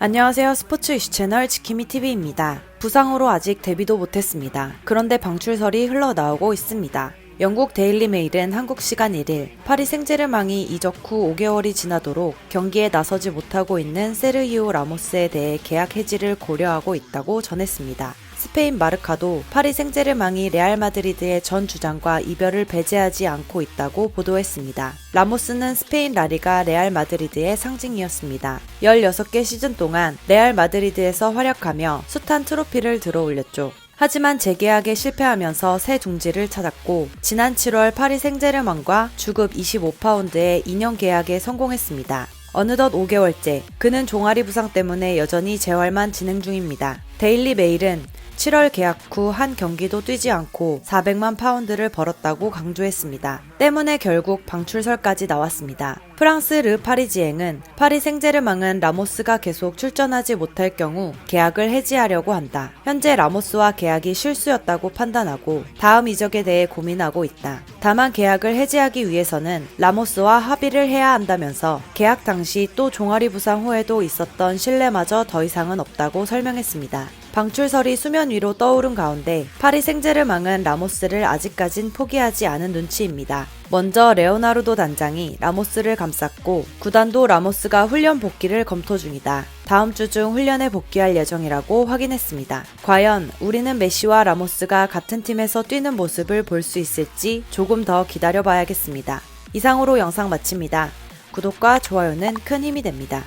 안녕하세요. 스포츠 이슈 채널 지키미TV입니다. 부상으로 아직 데뷔도 못했습니다. 그런데 방출설이 흘러나오고 있습니다. 영국 데일리 메일은 한국 시간 1일 파리 생제르맹이 이적 후 5개월이 지나도록 경기에 나서지 못하고 있는 세르히오 라모스에 대해 계약 해지를 고려하고 있다고 전했습니다. 스페인 마르카도 파리 생제르맹이 레알 마드리드의 전 주장과 이별을 배제하지 않고 있다고 보도했습니다. 라모스는 스페인 라리가 레알 마드리드의 상징이었습니다. 16개 시즌 동안 레알 마드리드에서 활약하며 숱한 트로피를 들어 올렸죠. 하지만 재계약에 실패하면서 새 둥지를 찾았고 지난 7월 파리 생제르맹과 주급 25파운드의 2년 계약에 성공했습니다. 어느덧 5개월째 그는 종아리 부상 때문에 여전히 재활만 진행 중입니다. 데일리 메일은 7월 계약 후 한 경기도 뛰지 않고 400만 파운드를 벌었다고 강조했습니다. 때문에 결국 방출설까지 나왔습니다. 프랑스 르 파리지앵은 파리 생제르맹은 라모스가 계속 출전하지 못할 경우 계약을 해지하려고 한다. 현재 라모스와 계약이 실수였다고 판단하고 다음 이적에 대해 고민하고 있다. 다만 계약을 해지하기 위해서는 라모스와 합의를 해야 한다면서 계약 당시 또 종아리 부상 후에도 있었던 신뢰마저 더 이상은 없다고 설명했습니다. 방출설이 수면 위로 떠오른 가운데 파리 생제르맹은 라모스를 아직까진 포기하지 않은 눈치입니다. 먼저 레오나르도 단장이 라모스를 감쌌고 구단도 라모스가 훈련 복귀를 검토 중이다. 다음 주 중 훈련에 복귀할 예정이라고 확인했습니다. 과연 우리는 메시와 라모스가 같은 팀에서 뛰는 모습을 볼 수 있을지 조금 더 기다려 봐야겠습니다. 이상으로 영상 마칩니다. 구독과 좋아요는 큰 힘이 됩니다.